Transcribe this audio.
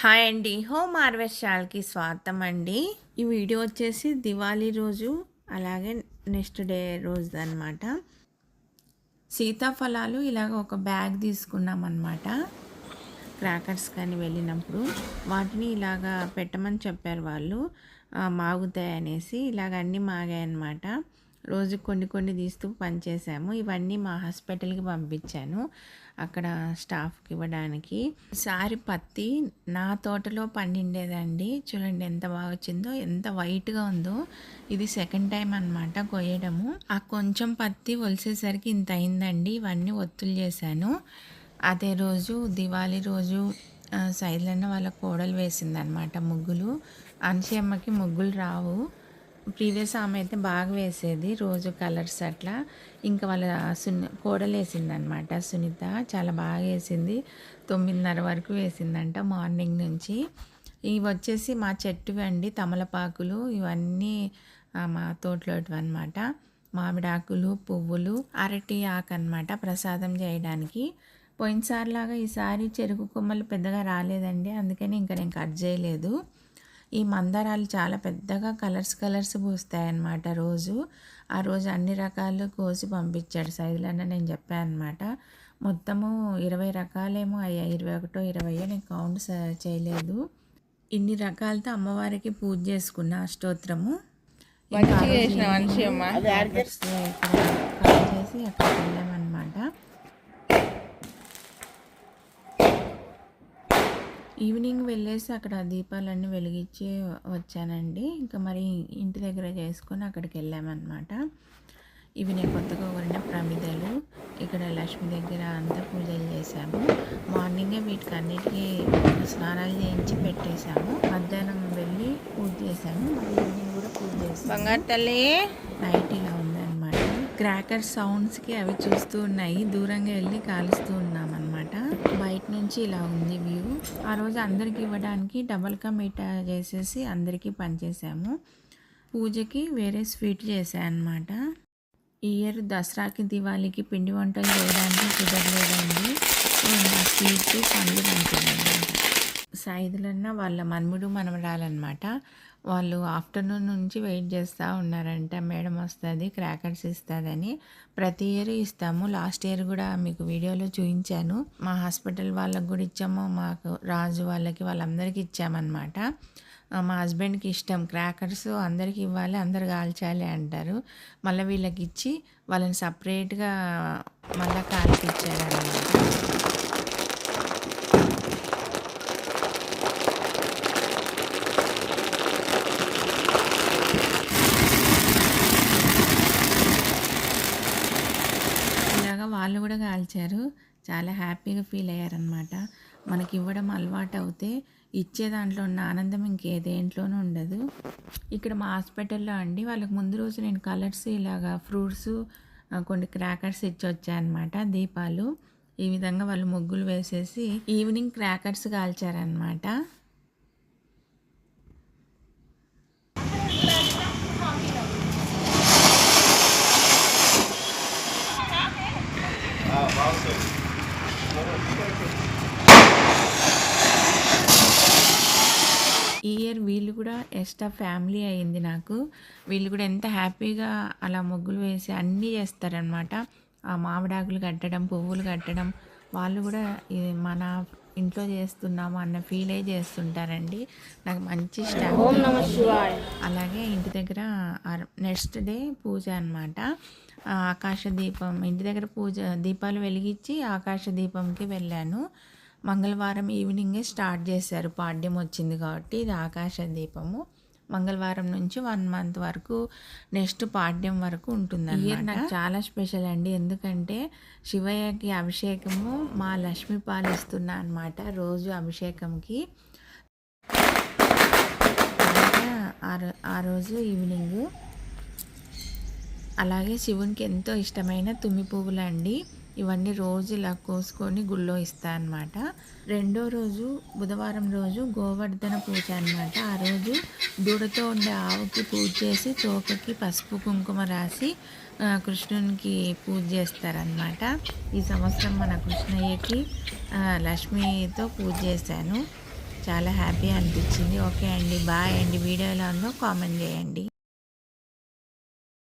Hi అండి. Home harvest ఛానల్కి స్వాగతం అండి ఈ వీడియో వచ్చేసి దివాళీ రోజు అలాగే నెక్స్ట్ డే రోజు అనమాట సీతాఫలాలు ఇలాగ ఒక బ్యాగ్ తీసుకున్నాం అనమాట క్రాకర్స్ కానీ వెళ్ళినప్పుడు వాటిని ఇలాగ పెట్టమని చెప్పారు వాళ్ళు. మాగుతాయి అనేసి ఇలాగ అన్నీ మాగాయన్నమాట. అనమాట రోజు కొన్ని కొన్ని తీస్తూ పనిచేసాము ఇవన్నీ మా హాస్పిటల్కి పంపించాను. అక్కడ స్టాఫ్కి ఇవ్వడానికి. సారి పత్తి నా తోటలో పండిండేదండి. చూడండి ఎంత బాగా వచ్చిందో ఎంత వైట్గా ఉందో. ఇది సెకండ్ టైం అనమాట కొయ్యడము. ఆ కొంచెం పత్తి ఒలిసేసరికి ఇంత అయిందండి. ఇవన్నీ ఒత్తులు చేశాను. అదే రోజు దివాళీ రోజు సైడ్లన్న వాళ్ళ కోడలు వేసిందనమాట ముగ్గులు. అన్షమ్మకి ముగ్గులు రావు. ప్రీవియస్ ఆమె అయితే బాగా వేసేది రోజు కలర్స్ అట్లా. ఇంకా వాళ్ళ సుని కోడలు వేసింది అనమాట సునీత చాలా బాగా వేసింది. తొమ్మిదిన్నర వరకు వేసిందంట మార్నింగ్ నుంచి. ఇవి వచ్చేసి మా చెట్టు అండి తమలపాకులు. ఇవన్నీ మా తోటలో అనమాట మామిడాకులు పువ్వులు అరటి ఆకు అనమాట ప్రసాదం చేయడానికి. పోయినసారిలాగా ఈసారి చెరుకు కొమ్మలు పెద్దగా రాలేదండి. అందుకని ఇంకా నేను కట్ చేయలేదు. ఈ మందారాలు చాలా పెద్దగా కలర్స్ కలర్స్ పూస్తాయన్నమాట రోజు. ఆ రోజు అన్ని రకాలు కోసి పంపించాడు సైజులన్న నేను చెప్పాను అనమాట మొత్తము ఇరవై రకాలేమో అయ్యా ఇరవై ఒకటో ఇరవయో నేను కౌంట్ చేయలేదు. ఇన్ని రకాలతో అమ్మవారికి పూజ చేసుకున్న అష్టోత్తరము చేసి అక్కడికి వెళ్ళామన్నమాట. ఈవినింగ్ వెళ్ళేసి అక్కడ దీపాలన్నీ వెలిగించి వచ్చానండి. ఇంకా మరి ఇంటి దగ్గర చేసుకొని అక్కడికి వెళ్ళామన్నమాట. ఇవి నేను కొత్తగా కొన్న ప్రమిదలు. ఇక్కడ లక్ష్మి దగ్గర అంతా పూజలు చేశాము. మార్నింగే వీటికి అన్నిటికీ స్నానాలు చేయించి పెట్టేశాము. మధ్యాహ్నం వెళ్ళి పూజ చేశాము. ఈవినింగ్ కూడా పూజ చేసాము బంగారు తల్లి! నైట్ ఇలా ఉందన్నమాట. క్రాకర్ సౌండ్స్కి అవి చూస్తూ ఉన్నాయి. దూరంగా వెళ్ళి కాలుస్తూ ఉన్నాం అనమాట బయట నుంచి ఇలా ఉంది వ్యూ. ఆ రోజు అందరికి ఇవ్వడానికి డబల్ కా చేసేసి అందరికీ పనిచేసాము పూజకి వేరే స్వీట్ చేశాను ఇయర్ దసరాకి దివాళీకి పిండి వంటలు చేయడానికి కుదరలేదండి. స్వీట్ పండ్లు పంచాను సైదులన్న వాళ్ళ మన్ముడు మనమరాలన్నమాట. వాళ్ళు ఆఫ్టర్నూన్ నుంచి వెయిట్ చేస్తూ ఉన్నారంట. మేడం వస్తుంది క్రాకర్స్ ఇస్తుందని. ప్రతి ఇయర్ ఇస్తాము. లాస్ట్ ఇయర్ కూడా మీకు వీడియోలో చూపించాను మా హాస్పిటల్ వాళ్ళకు కూడా ఇచ్చాము. మాకు రాజు వాళ్ళకి వాళ్ళందరికీ ఇచ్చామన్నమాట. మా హస్బెండ్కి ఇష్టం. క్రాకర్స్ అందరికి ఇవ్వాలి అందరు కాల్చాలి అంటారు. మళ్ళీ వీళ్ళకి ఇచ్చి వాళ్ళని సపరేట్గా మళ్ళీ కాల్పించారన్నమాట. వాళ్ళు చాలా హ్యాపీగా ఫీల్ అయ్యారనమాట మనకి ఇవ్వడం అలవాటు అవుతే ఇచ్చే దాంట్లో ఉన్న ఆనందం ఇంకే దేంట్లోనూ ఉండదు. ఇక్కడ మా హాస్పిటల్లో అండి వాళ్ళకి ముందు రోజు నేను కలర్స్ ఇలాగా ఫ్రూట్స్ కొన్ని క్రాకర్స్ ఇచ్చి వచ్చాయన్నమాట దీపాలు. ఈ విధంగా వాళ్ళు ముగ్గులు వేసేసి ఈవినింగ్ క్రాకర్స్ కాల్చారనమాట ఈ ఇయర్ వీళ్ళు కూడా ఎక్స్ట్రా ఫ్యామిలీ అయింది నాకు. వీళ్ళు కూడా ఎంత హ్యాపీగా అలా ముగ్గులు వేసి అన్నీ చేస్తారనమాట ఆ మామిడాకులు కట్టడం పువ్వులు కట్టడం. వాళ్ళు కూడా మన ఇంట్లో చేస్తున్నాము అన్న ఫీల్ చేస్తుంటారండి. నాకు మంచి స్టాఫ్ అలాగే ఇంటి దగ్గర నెక్స్ట్ డే పూజ అనమాట ఆకాశ దీపం ఇంటి దగ్గర పూజ దీపాలు వెలిగించి ఆకాశ దీపంకి వెళ్ళాను. మంగళవారం ఈవినింగే స్టార్ట్ చేశారు. పాడ్యం వచ్చింది కాబట్టి ఇది ఆకాశ దీపము. మంగళవారం నుంచి వన్ మంత్ వరకు నెక్స్ట్ పాడ్యం వరకు ఉంటుంది ఇయర్ నాకు చాలా స్పెషల్ అండి. ఎందుకంటే శివయ్యకి అభిషేకము మా లక్ష్మి పాలిస్తున్నా అనమాట రోజు అభిషేకంకి. ఆ రోజు ఈవినింగ్. అలాగే శివునికి ఎంతో ఇష్టమైన తుమ్మి పువ్వులు అండి ఇవన్నీ రోజు ఇలా కోసుకొని గుళ్ళో ఇస్తా అనమాట రెండో రోజు బుధవారం రోజు గోవర్ధన పూజ అనమాట ఆ రోజు దూడతో ఉండే ఆవుకి పూజ చేసి తోకకి పసుపు కుంకుమ రాసి కృష్ణునికి పూజ చేస్తారనమాట ఈ సంవత్సరం మన కృష్ణయ్యకి లక్ష్మితో పూజ చేశాను. చాలా హ్యాపీ అనిపించింది. ఓకే అండి బాయ్ అండి. వీడియో ఎలా ఉందో కామెంట్ చేయండి.